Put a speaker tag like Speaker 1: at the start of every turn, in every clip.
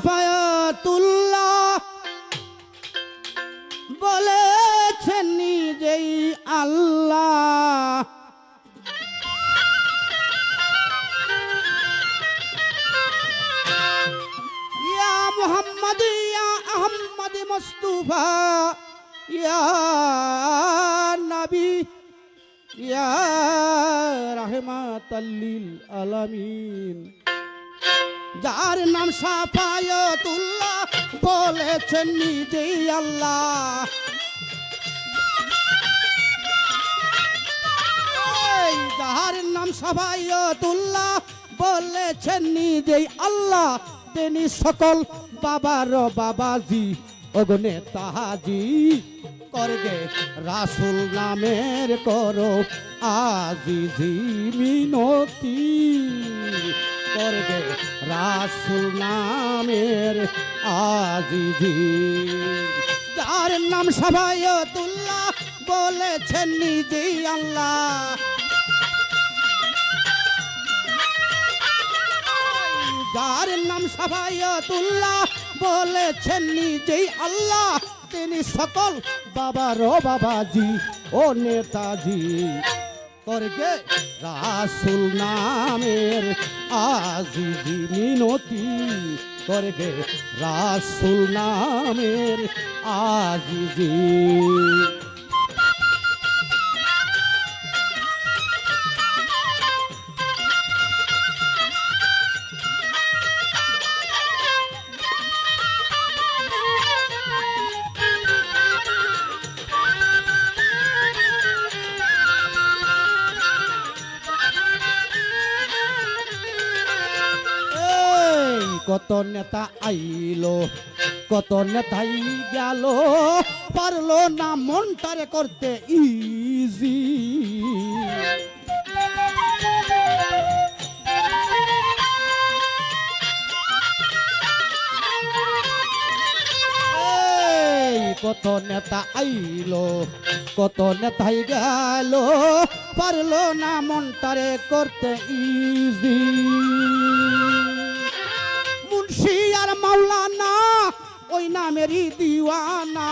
Speaker 1: সাফায়াতুল্লাহ বলেছেন নিজেই আল্লাহ। ইয়া মুহাম্মদ ইয়া আহম্মদ মুস্তাফা ইয়া নবী ইয়া রাহমাতাল্লিল আলামিন। যার নাম সাফায়াতুল্লাহ বলেছেন নিজেই আল্লাহ। যার নাম সাফায়াতুল্লাহ বলেছেন নিজেই আল্লাহ। তিনি সকল বাবার বাবাজি অগনে তাহাজি। করগে রাসুল নামের করো আজিজি মিনতি। করগে রাসুল নামের আজিজি। যার নাম সবাই সাবায়তুল্লাহ বলেছেন নিজেই আল্লাহ। যার নাম সবাই সাবায়তুল্লাহ বলেছেন নিজেই আল্লাহ। তিনি সকল বাবারও বাবাজি ও নেতাজি। করগে রাসুল নামের আজিজি মিনতি করগে রাসুল নামের আজিজি কত নেতা আইলো, কত নেতাই গেল, পারল না মনটারে করতে ইজি কত নেতা আইলো, কত নেতাই গেল, পারল না মনটারে করতে ইজি ওই নামেরই দিওয়ানা।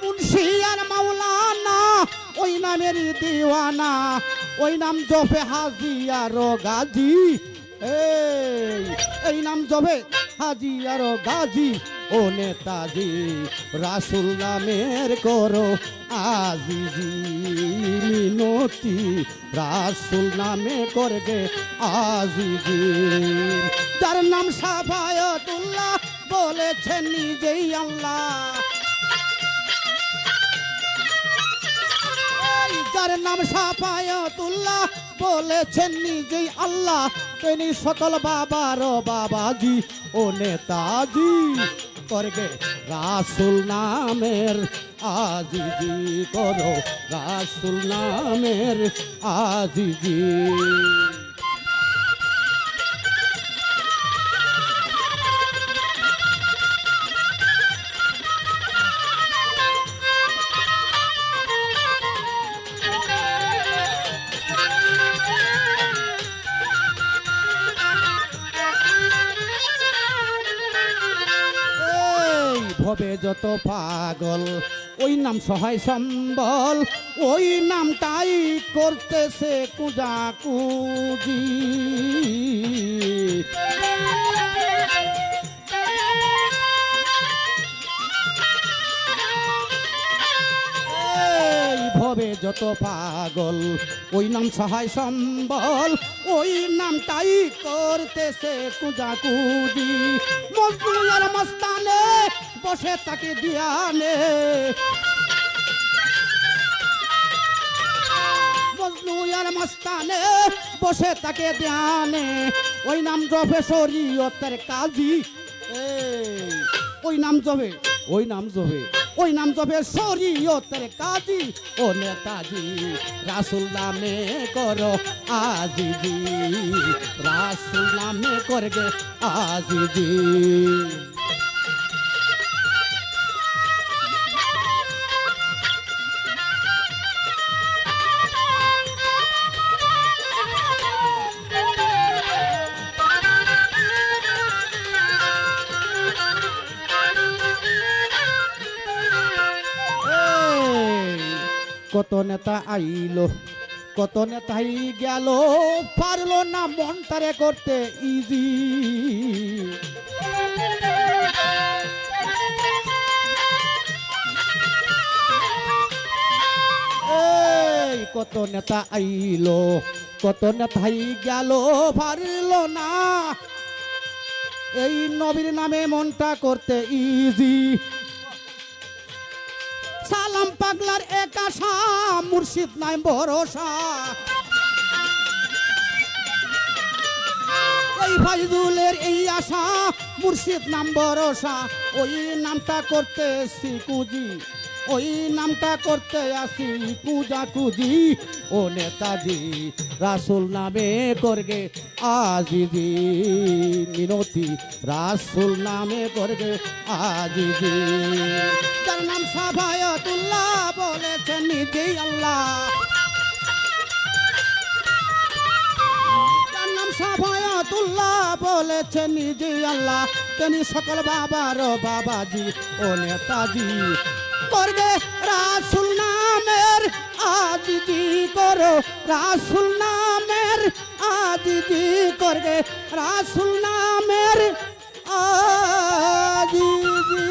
Speaker 1: মুন্সি আর মাওলানা, ওই নামেরই দিওয়ানা। ওই নাম জপে হাজি আর গাজী। এই নাম জবে হাজি আর গাজী। ও নেতাজি, রাসুল নামের করো আজিজি। মিনতি রাসুল নামে করবে আজিজি। যার নাম সাফায়তুল্লাহ বলেছেন নিজেই আল্লাহ। যার নাম সাফায়তুল্লাহ বলেছেন নিজেই আল্লাহ, তিনি সকল বাবার বাবাজি ও নেতাজি। করবে? রাসুল নামের আজিজি করো রাসুল নামের আজিজি। ভবে যত পাগল ওই নাম সহায় সম্বল ওই নাম নামটাই করতেছে কুজা কুজি। যত পাগল, ওই নাম সহায় সম্বল, ওই নামটাই কুজা কুজি মজনুর মস্তানে বসে তাকে দিয়ানে মজনুর মস্তানে বসে তাকে দিয়ানে ওই নাম জবে শরীয়তের কাজী। ওই নাম জবে ওই নাম জবে ওই নাম জপে শরীয়তের কাজী। ও নেতাজি, রাসুল নামে কর আজিজি। রাসুল নামে করবে আজিজি। কত নেতা আইলো, কত নেতাই গেল, পারল না মনটারে করতে ইজি কত নেতা আইলো, কত নেতাই গেল, পারল না। এই নবীর নামে মনটা করতে ইজি সালাম পাগলার এক মুর্শিদ নাই ভরসা। ফাইজুলের এই আশা, মুর্শিদ নাম ভরসা। ওই নামটা করতে কুজি ওই নামটা করতে আসি কুজা কুজি ও নেতাজি, রাসুল নামে করগে আজিজি মিনতি রাসুল নামে করবে আজিজি যার নাম সাফায়তুল্লাহ বলেছেন নিজেই আল্লাহ। তার নাম সাফায়াতুল্লাহ বলেছেন নিজে আল্লাহ। তিনি সকল বাবার বাবাজি ও নেতাজি। করবে রাসুল নামের আজিজি করো। রাসুল নামের আজিজি করবে? রাসুল নামের আজিজি